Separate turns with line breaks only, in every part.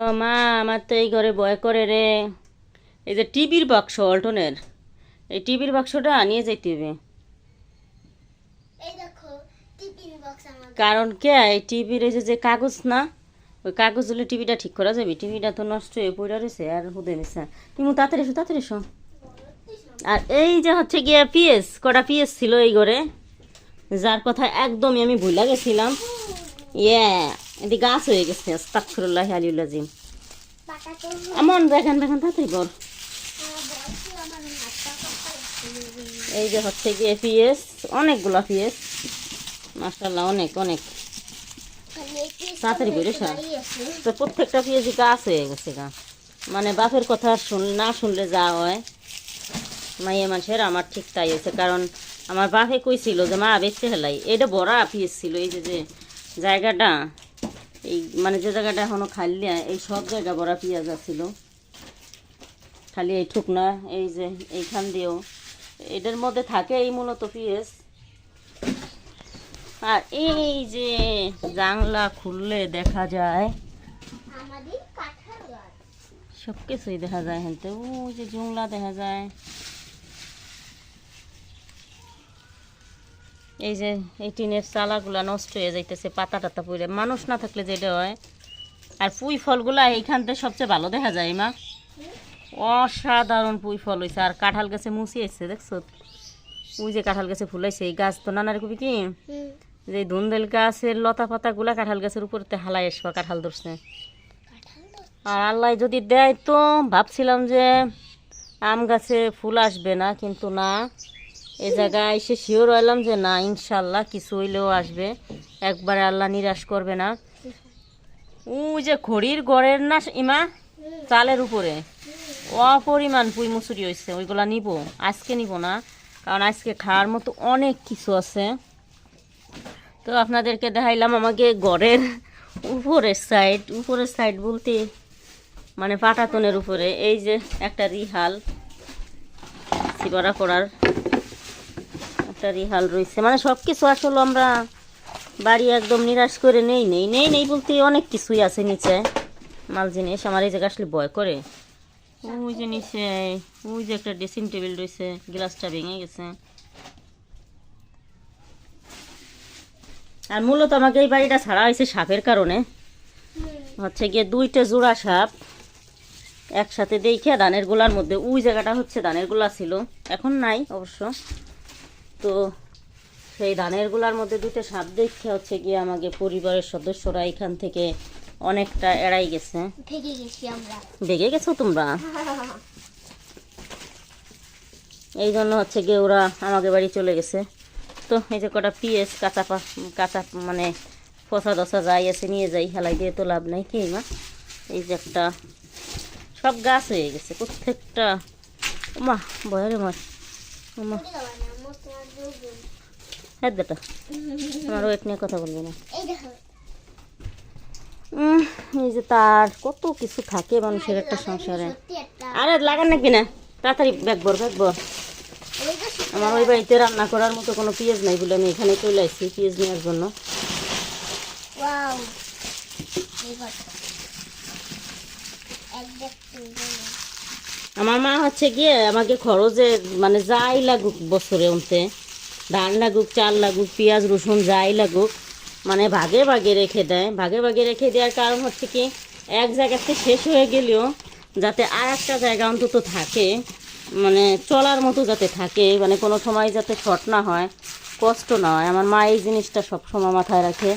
মা আমার তো এই ঘরে ভয় করে রে। এই যে টিভির বাক্স অল্টনের। এই টিভির বাক্সটা নিয়ে যাইতে হবে। কারণ কে? এই টিভির এই যে কাগজ না ওই কাগজ হলে টিভিটা ঠিক করা যাবে। টিভিটা তো নষ্ট হয়ে পড়ে রয়েছে আর হুদে নিছে তুমি তাড়াতাড়ি এসো তাড়াতাড়ি এসো। আর এই যে হচ্ছে গিয়ে পিএস কটা পিএস ছিল এই ঘরে যার কথা একদমই আমি ভুলে গেছিলাম। ইয়ে এদি গাছ হয়ে গেছে আস্তাকফিরুল্লাহ আলিউল্লাজিম
বাটা
এমন দেখেন দেখেন তাড়াতাড়ি বল। এই যে হচ্ছে গিয়ে পিএস অনেকগুলো পিএস। মাসাল্লাহ অনেক অনেক। তাড়াতাড়ি বেরো সব। তো প্রত্যেকটা পিএসি গাছ হয়ে গেছে গা। মানে বাপের কথা শুন না শুনলে যা হয়। মাইয়ে মানুষের আমার ঠিক তাই হয়েছে। কারণ আমার বাপে কইছিল যে মা বেচতে হেলাই। এটা বড় পিএস ছিল এই যে যে জায়গাটা। এই মানে যে জায়গাটা এখনও খালি এই সব জায়গা বড় পেঁয়াজ আছিল। খালি এই ঠুকনা এই যে এইখান দিয়েও। এদের মধ্যে থাকে এই মূলত পিএস আর এই যে জানলা খুললে দেখা যায় সব কিছুই দেখা যায় হেনতে ওই যে জংলা দেখা যায়। এই যে এই টিনের চালাগুলা নষ্ট হয়ে যাইতেছে পাতা টাতা পড়ে। মানুষ না থাকলে যেটা হয় আর পুঁই ফলগুলা এইখানতে সবচেয়ে ভালো দেখা যায় মা। অসাধারণ পুঁই ফল হয়েছে আর কাঁঠাল গাছে মুছি আসছে দেখছ? ওই যে কাঁঠাল গাছে ফুলাইছে এই গাছ তো নানার কবি কি? যে ধুন্দেল গাছের লতা পাতাগুলা কাঁঠাল গাছের উপরতে হালাই আসবা কাঁঠাল ধরছে। আর আল্লাহ যদি দেয় তো ভাবছিলাম যে আম গাছে ফুল আসবে না কিন্তু না। এই জায়গায় এসে শিওর হইলাম যে না, ইনশাল্লাহ কিছু হইলেও আসবে। একবারে আল্লাহ নিরাশ করবে না। ওই যে খড়ির গড়ের না ইমা, চালের উপরে। অপরিমাণ পুই মুসুরি হয়েছে ওইগুলা নিব। আজকে নিব না, কারণ আজকে খাওয়ার মতো অনেক কিছু আছে। তো আপনাদেরকে দেখাইলাম আমাকে গড়ের উপরের সাইড উপরের সাইড বলতে মানে পাটাতনের উপরে। এই যে একটা রিহাল সিবারা করার একটা রিহাল রয়েছে। মানে সব কিছু আসলে আমরা বাড়ি একদম নিরাশ করে নেই নেই নেই নেই বলতে অনেক কিছুই আছে নিচে। মাল জিনিস, আমার এই জায়গা আসলে ভয় করে। ওই যে নিচে, ওই যে একটা ড্রেসিং টেবিল রয়েছে, গ্লাসটা ভেঙে গেছে। আর মূলত আমাকে এই বাড়িটা ছাড়া হয়েছে সাপের কারণে। হচ্ছে গিয়ে দুইটা জোড়া সাপ একসাথে দেখে ধানের গোলার মধ্যে। ওই জায়গাটা হচ্ছে ধানের গোলা ছিল। এখন নাই অবশ্য। তো সেই ধানের গোলার মধ্যে দুটো সাপ দেখে হচ্ছে গিয়ে আমাকে পরিবারের সদস্যরা এখান থেকে অনেকটা এড়াই গেছে।
ভেঙে গেছি আমরা।
বেগে গেছো তোমরা? এই জন্য হচ্ছে গিয়ে ওরা আমাকে বাড়ি চলে গেছে। তো এই যে কটা পিএস কাঁচা কাঁচা মানে ফসা দশা যাই আছে নিয়ে যাই হেলাই দিয়ে তো লাভ নাই কি মা এই যে একটা সব গাছ হয়ে গেছে প্রত্যেকটা। মা বয়ারে মাছ মা হ্যাঁ বেটা। আমার ওয়েট নিয়ে কথা বলব না।
এই
যে তার কত কিছু থাকে মানুষের একটা সংসারে। আরে লাগান নাকি না? তাড়াতাড়ি ব্যাগ বর ব্যাগ বর
ওই যে সত্যি
আমার ওই বাড়িতে রান্না করার মতো কোনো পেঁয়াজ নাই বলে আমি এখানে চলে আসছি পেঁয়াজ নেওয়ার জন্য। আমার মা হচ্ছে গিয়ে আমাকে খরচে মানে যাই লাগুক বছরে উনতে ধান লাগুক, চাল লাগুক, পেঁয়াজ, রসুন, যাই লাগুক মানে ভাগে ভাগে রেখে দেয়। ভাগে ভাগে রেখে দেওয়ার কারণ হচ্ছে কি, এক জায়গাতে শেষ হয়ে গেলেও যাতে আর একটা জায়গা অন্তত থাকে মানে চলার মতো যাতে থাকে মানে কোনো সময় যাতে শর্ট না হয়, কষ্ট না হয়। আমার মা এই জিনিসটা সব সময় মাথায় রাখে।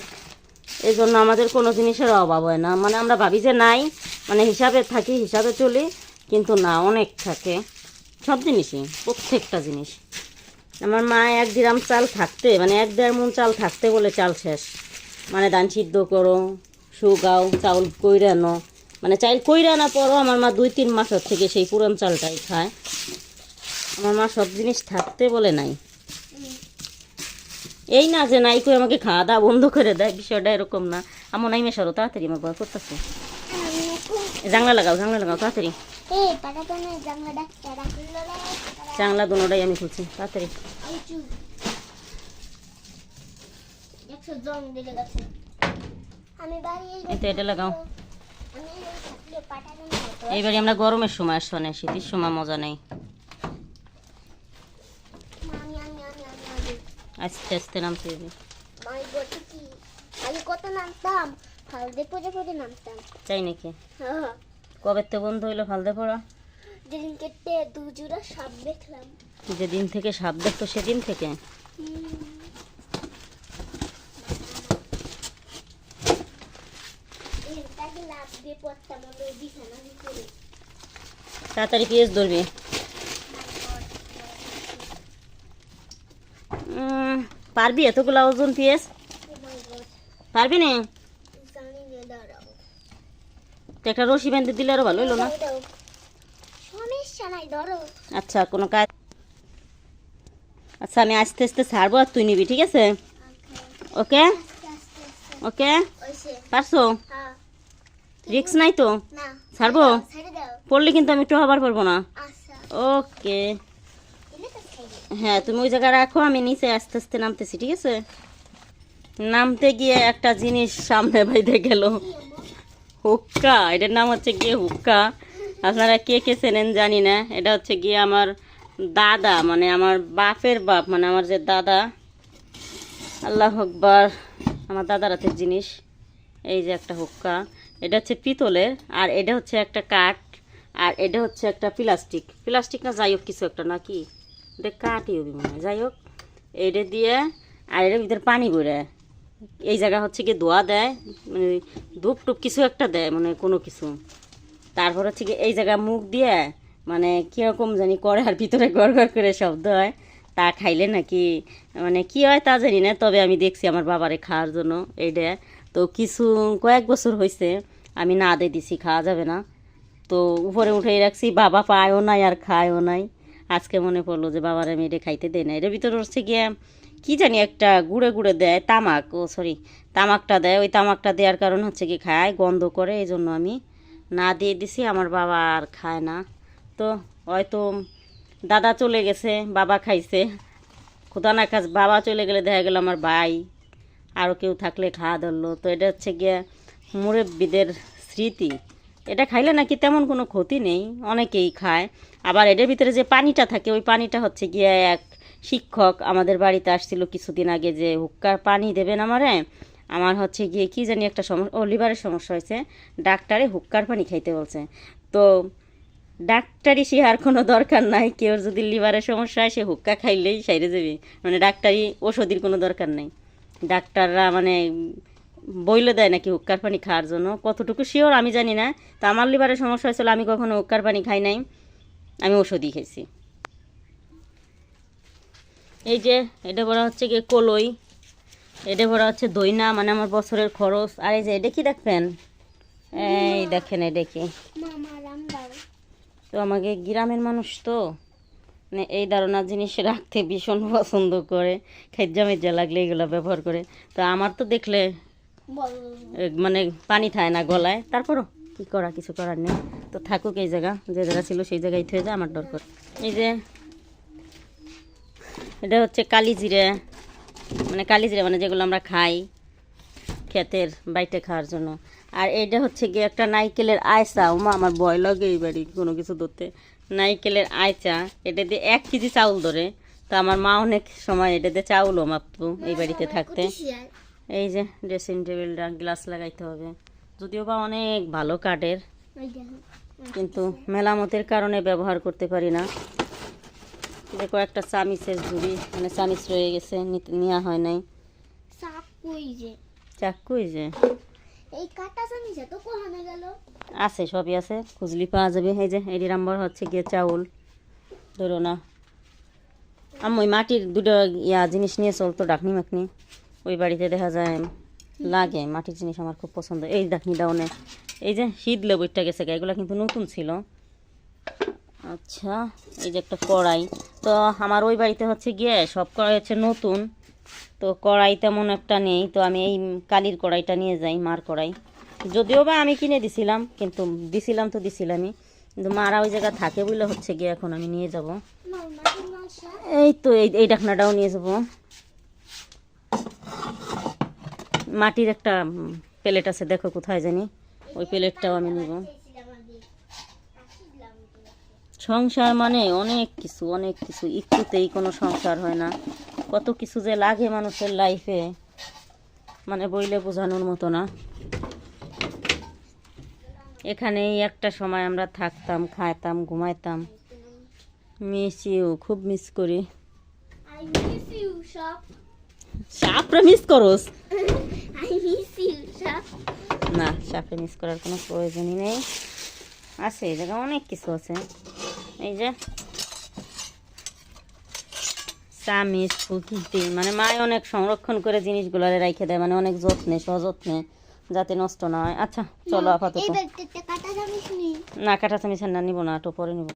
এই জন্য আমাদের কোনো জিনিসের অভাব হয় না। মানে আমরা ভাবি যে নাই মানে হিসাবে থাকি, হিসাবে চলি, কিন্তু না, অনেক থাকে। সব জিনিসই, প্রত্যেকটা জিনিস। আমার মা এক গ্রাম চাল থাকতে মানে এক দেড় মন চাল থাকতে বলে চাল শেষ। মানে ধান সিদ্ধ করো, শুকাও, চাউল কইরানো মানে চাল কইরে আনা পরও আমার মা দুই তিন মাস থেকে সেই পুরান চালটাই খায়। আমার মা সব জিনিস থাকতে বলে নাই। এই না যে নাই করে আমাকে খাওয়া দাওয়া বন্ধ করে দেয়, বিষয়টা এরকম না। আমার নাই মেশারো তাড়াতাড়ি আমার করতেছে। জাংলা লাগাও জাংলা লাগাও তাড়াতাড়ি। জাংলা দুটাই আমি খুলছি তাড়াতাড়ি। তো এটা লাগাও। এইবারে আমরা গরমের সময় আসছো না শীতের সময় মজা নেই। আস্তে আস্তে নামতে
কত নামতাম? হলদে পরে পরে নামতাম।
চাই নাকি?
হ্যাঁ।
কবে তো বন্ধ হইল ফালদে পড়া?
যেদিন কেটে দু জোড়া সাপ দেখলাম।
যেদিন থেকে সাপ দেখতো সেদিন থেকে? তাড়াতাড়ি পিএস ধরবি। পারবি এতগুলো ওজন
মাই গড
পারবি না? তো একটা রশি বেঁধে দিলে আরও ভালো হইল না? আচ্ছা কোনো কাজ আচ্ছা আমি আস্তে আস্তে ছাড়বো আর তুই নিবি ঠিক আছে? ওকে? ওকে? পারছ?
হ্যাঁ।
রিক্স নাই তো? ছাড়বো? পড়লে কিন্তু আমি একটু আবার পারব না।
আচ্ছা।
ওকে। হ্যাঁ তুমি ওই জায়গায় রাখো আমি নিচে আস্তে আস্তে নামতেছি ঠিক আছে? নামতে গিয়ে একটা জিনিস সামনে বাইতে গেল। হুক্কা, এটার নাম হচ্ছে গিয়ে হুক্কা। আপনারা কে কে চেনেন জানি না, এটা হচ্ছে গিয়ে আমার দাদা মানে আমার বাপের বাপ মানে আমার যে দাদা। আল্লাহ আকবার, আমার দাদার হাতের জিনিস। এই যে একটা হুক্কা, এটা হচ্ছে পিতলের, আর এটা হচ্ছে একটা কাঠ, আর এটা হচ্ছে একটা প্লাস্টিক। প্লাস্টিক না, যাই হোক, কিছু একটা নাকি? এটা কাঠই হবে মনে হয় যাই হোক, এটা দিয়ে, আর এটার ভিতরে পানি ভরে। এই জায়গা হচ্ছে কি ধোয়া দেয় মানে ধূপ টুপ কিছু একটা দেয় মানে কোনো কিছু। তারপর হচ্ছে কি এই জায়গা মুখ দিয়ে মানে কীরকম জানি করে আর ভিতরে গড় গড় করে শব্দ হয়, তা খাইলে নাকি মানে কি হয় তা জানি না, তবে আমি দেখছি আমার বাবারে খাওয়ার জন্য এইটা তো কিছু, কয়েক বছর হয়েছে আমি না দিয়ে দিছি, খাওয়া যাবে না। তো উপরে উঠেই রাখছি, বাবা পায়ও নাই আর খায়ও নাই। আজকে মনে পড়ল যে বাবার আমি এটা খাইতে দেয় না। এটার ভিতরে হচ্ছে গিয়ে কী জানি একটা গুঁড়ে গুঁড়ে দেয়, তামাক, ও সরি তামাকটা দেয়। ওই তামাকটা দেওয়ার কারণ হচ্ছে কি খায়, গন্ধ করে এই জন্য আমি না দিয়ে দিছি। আমার বাবা আর খায় না। তো হয়তো দাদা চলে গেছে, বাবা খাইছে। খোদা না কাজ বাবা চলে গেলে দেখা গেল আমার ভাই। আরও কেউ থাকলে খাওয়া ধরলো। তো এটা হচ্ছে গিয়ে মুরব্বীদের স্মৃতি। এটা খাইলে নাকি তেমন কোনো ক্ষতি নেই, অনেকেই খায়। আবার এটার ভিতরে যে পানিটা থাকে, ওই পানিটা হচ্ছে গিয়ে এক শিক্ষক আমাদের বাড়িতে আসছিল কিছুদিন আগে যে, হুক্কার পানি দেবেন আমারে? আমার হচ্ছে গিয়ে কি জানি একটা সমস্যা ও লিভারের সমস্যা হয়েছে। ডাক্তারে হুক্কার পানি খাইতে বলছে। তো ডাক্তারি সে আর কোনো দরকার নাই, কেউ যদি লিভারের সমস্যা হয়, সে হুক্কা খাইলেই সাইরে যাবে। মানে ডাক্তারি ওষুধের কোনো দরকার নাই। ডাক্তাররা মানে বইলে দেয় নাকি হুক্কার পানি খাওয়ার জন্য? কতটুকু শিওর আমি জানি না। তা আমার লিভারের সমস্যা হয়েছিল আমি কখনো হুক্কার পানি খাই নাই। আমি ওষুধই খেয়েছি। এই যে এটা বলা হচ্ছে গিয়ে কলই। এটা ভরা হচ্ছে দইনা মানে আমার বছরের খরচ। আর এই যে এটা কি দেখবেন? এই দেখেন এটা কি
মামা রাম দাও।
তো আমাকে গ্রামের মানুষ তো। মানে এই ধরনের জিনিস রাখতে ভীষণ পছন্দ করে। খেজ্জা মেজ্জা লাগলে এগুলো ব্যবহার করে। তো আমার তো দেখলে
বল
মানে পানি থায় না গলায়। তারপরও কি করা, কিছু করার নেই। তো থাকুক এই জায়গা, যে জায়গা ছিল সেই জায়গায় থয়ে যায় আমার দরকার। এই যে, এটা হচ্ছে কালি জিরে। মানে কালি জিরে মানে যেগুলো আমরা খাই ক্ষেতের বাইটে খাওয়ার জন্য। আর এটা হচ্ছে গিয়ে একটা নাইকেলের আয়সা ওমা আমার ভয় লাগে এই বাড়ি কোনো কিছু ধরতে। নাইকেলের আয়চা, এটা দিয়ে এক কেজি চাউল ধরে। তো আমার মা অনেক সময় এটা দিয়ে চাউলও মাপতো এই বাড়িতে থাকতে। এই যে ড্রেসিং টেবিলটা গ্লাস লাগাইতে হবে। যদিও বা অনেক ভালো কাঠের কিন্তু মেলামতের কারণে ব্যবহার করতে পারি না। যে কয়েকটা চামিচের ঝুড়ি মানে চামিচ রয়ে গেছে নেওয়া হয় নাই।
যে।
চাকুই আছে সবই আছে খুঁজলি পাওয়া যাবে। এই যে এটি নাম্বার হচ্ছে গিয়ে চাউল। ধরো না। আমি ওই মাটির দুটো ইয়া জিনিস নিয়ে চলতো ডাকনি মাকনি ওই বাড়িতে দেখা যায় লাগে মাটির জিনিস আমার খুব পছন্দ। এই ডাকনি ডাউনে এই যে শীত লেবুরটা গেছে গা, এগুলো কিন্তু নতুন ছিল। আচ্ছা এই যে একটা কড়াই। তো আমার ওই বাড়িতে হচ্ছে গিয়ে সব কড়াই হচ্ছে নতুন। তো কড়াই তেমন একটা নেই তো আমি এই কালির কড়াইটা নিয়ে যাই মার কড়াই। যদিও বা আমি কিনে দিছিলাম কিন্তু দিছিলাম তো দিছিলামই। কিন্তু মারা ওই জায়গা থাকে বলে হচ্ছে গিয়ে এখন আমি নিয়ে যাব। এই তো এই এই ডাকনাটাও নিয়ে যাব। মাটির একটা প্লেট আছে দেখো কোথায় জানি। ওই প্লেটটাও আমি নিব। সংসার মানে অনেক কিছু অনেক কিছু। একটুতেই কোনো সংসার হয় না। কত কিছু যে লাগে মানুষের লাইফে মানে বইলে বোঝানোর মতো না। এখানেই একটা সময় আমরা থাকতাম খাইতাম ঘুমাইতাম। মিস ইউ খুব মিস করি. সাপরে মিস করোস? না সাপে মিস করার কোনো প্রয়োজনই নেই। আছে এই জায়গায় অনেক কিছু আছে। এই যে চামিচ ফুটি মানে মায় অনেক সংরক্ষণ করে জিনিসগুলো রাইখে দেয় মানে অনেক যত্নে সযত্নে যাতে নষ্ট না হয়। আচ্ছা চলো আপাতত। না কাটা চামিচ না নিব না একটু পরে নিব।